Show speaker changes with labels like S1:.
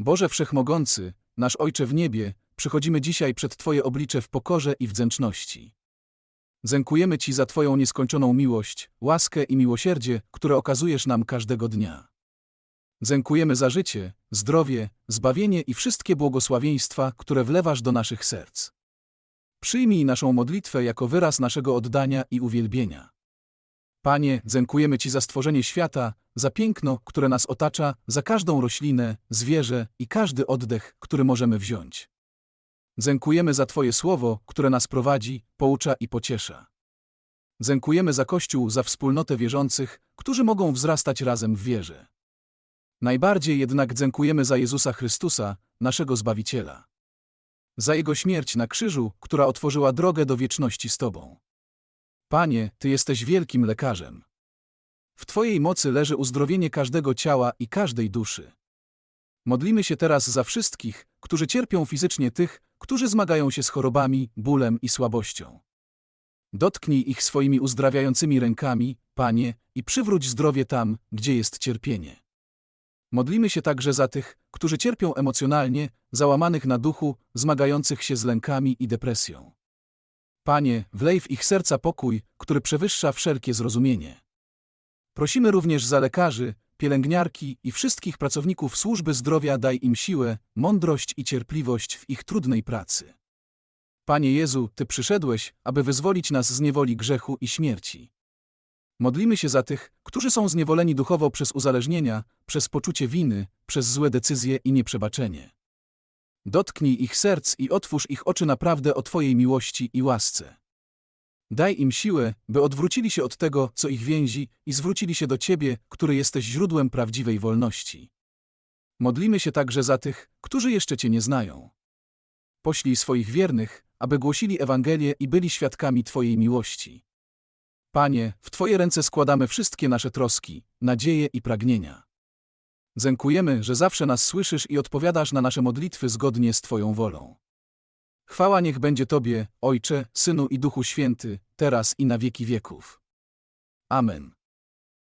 S1: Boże Wszechmogący, nasz Ojcze w niebie, przychodzimy dzisiaj przed Twoje oblicze w pokorze i wdzięczności. Dziękujemy Ci za Twoją nieskończoną miłość, łaskę i miłosierdzie, które okazujesz nam każdego dnia. Dziękujemy za życie, zdrowie, zbawienie i wszystkie błogosławieństwa, które wlewasz do naszych serc. Przyjmij naszą modlitwę jako wyraz naszego oddania i uwielbienia. Panie, dziękujemy Ci za stworzenie świata, za piękno, które nas otacza, za każdą roślinę, zwierzę i każdy oddech, który możemy wziąć. Dziękujemy za Twoje słowo, które nas prowadzi, poucza i pociesza. Dziękujemy za Kościół, za wspólnotę wierzących, którzy mogą wzrastać razem w wierze. Najbardziej jednak dziękujemy za Jezusa Chrystusa, naszego Zbawiciela. Za Jego śmierć na krzyżu, która otworzyła drogę do wieczności z Tobą. Panie, Ty jesteś wielkim lekarzem. W Twojej mocy leży uzdrowienie każdego ciała i każdej duszy. Modlimy się teraz za wszystkich, którzy cierpią fizycznie tych, którzy zmagają się z chorobami, bólem i słabością. Dotknij ich swoimi uzdrawiającymi rękami, Panie, i przywróć zdrowie tam, gdzie jest cierpienie. Modlimy się także za tych, którzy cierpią emocjonalnie, załamanych na duchu, zmagających się z lękami i depresją. Panie, wlej w ich serca pokój, który przewyższa wszelkie zrozumienie. Prosimy również za lekarzy, pielęgniarki i wszystkich pracowników służby zdrowia daj im siłę, mądrość i cierpliwość w ich trudnej pracy. Panie Jezu, Ty przyszedłeś, aby wyzwolić nas z niewoli grzechu i śmierci. Modlimy się za tych, którzy są zniewoleni duchowo przez uzależnienia, przez poczucie winy, przez złe decyzje i nieprzebaczenie. Dotknij ich serc i otwórz ich oczy naprawdę o Twojej miłości i łasce. Daj im siłę, by odwrócili się od tego, co ich więzi, i zwrócili się do Ciebie, który jesteś źródłem prawdziwej wolności. Modlimy się także za tych, którzy jeszcze Cię nie znają. Poślij swoich wiernych, aby głosili Ewangelię i byli świadkami Twojej miłości. Panie, w Twoje ręce składamy wszystkie nasze troski, nadzieje i pragnienia. Dziękujemy, że zawsze nas słyszysz i odpowiadasz na nasze modlitwy zgodnie z Twoją wolą. Chwała niech będzie Tobie, Ojcze, Synu i Duchu Święty, teraz i na wieki wieków. Amen.